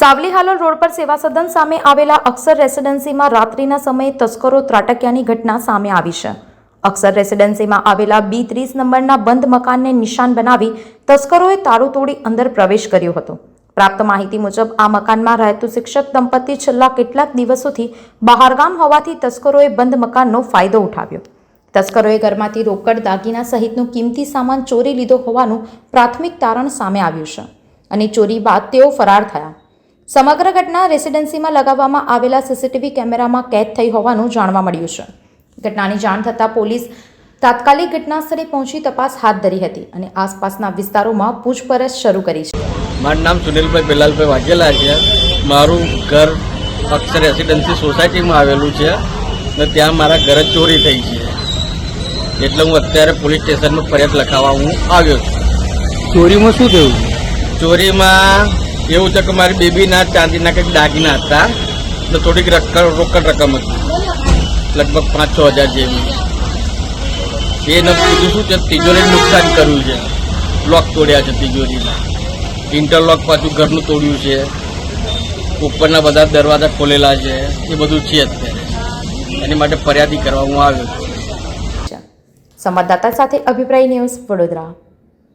Savli Halol road પર સેવા સદન સામે આવેલા અક્ષર રેસિડેન્સીમાં રાત્રિના સમયે તસ્કરો ત્રાટક્યાની ઘટના સામે આવી છે. અક્ષર રેસિડેન્સીમાં આવેલા બી ત્રીસ નંબરના બંધ મકાનને નિશાન બનાવી તસ્કરોએ તારું તોડી અંદર પ્રવેશ કર્યો હતો. પ્રાપ્ત માહિતી મુજબ, આ મકાનમાં રહેતું શિક્ષક દંપતી છેલ્લા કેટલાક દિવસોથી બહારગામ હોવાથી તસ્કરોએ બંધ મકાનનો ફાયદો ઉઠાવ્યો. તસ્કરોએ ઘરમાંથી રોકડ દાગીના સહિતનું કિંમતી સામાન ચોરી લીધો હોવાનું પ્રાથમિક તારણ સામે આવ્યું છે અને ચોરી બાદ તેઓ ફરાર થયા. સમગ્ર ઘટના રેસિડેન્સીમાં લગાવવામાં આવેલા સીસીટીવી કેમેરામાં કેદ થઈ હોવાનું જાણવા મળ્યું છે. ઘટનાની જાણ થતાં પોલીસ તાત્કાલિક ઘટના સ્થળે પહોંચી તપાસ હાથ ધરી હતી અને આસપાસના વિસ્તારોમાં પૂછપરછ શરૂ કરી છે. મારું નામ સુનિલભાઈ બેલાલભાઈ વાઘેલા છે. મારું ઘર અક્ષર રેસિડેન્સી સોસાયટીમાં આવેલું છે ને ત્યાં મારા ઘરે ચોરી થઈ છે. એટલે હું અત્યારે પોલીસ સ્ટેશનમાં ફરિયાદ લખાવવા હું આવ્યો છું. ચોરીમાં શું થયું? ચોરીમાં એવું છે કે મારી બેબીના ચાંદીના કંઈક દાગીના હતા. ને થોડીક રકમ રોકડ રકમ હતી. લગભગ પાંચ છ હજાર જેવી. એને બીજું શું છે? તિજોરી નુકસાન કર્યું છે. લોક તોડ્યા છે તિજોરીમાં ઇન્ટરલોક પાછું ઘરનું તોડ્યું છે. ઉપરના બધા દરવાજા ખોલેલા છે. એ બધું છે અત્યારે. એની માટે ફરિયાદી કરવા હું આવ્યો છું. સંવાદદાતા સાથે અભિપ્રાય ન્યૂઝ વડોદરા.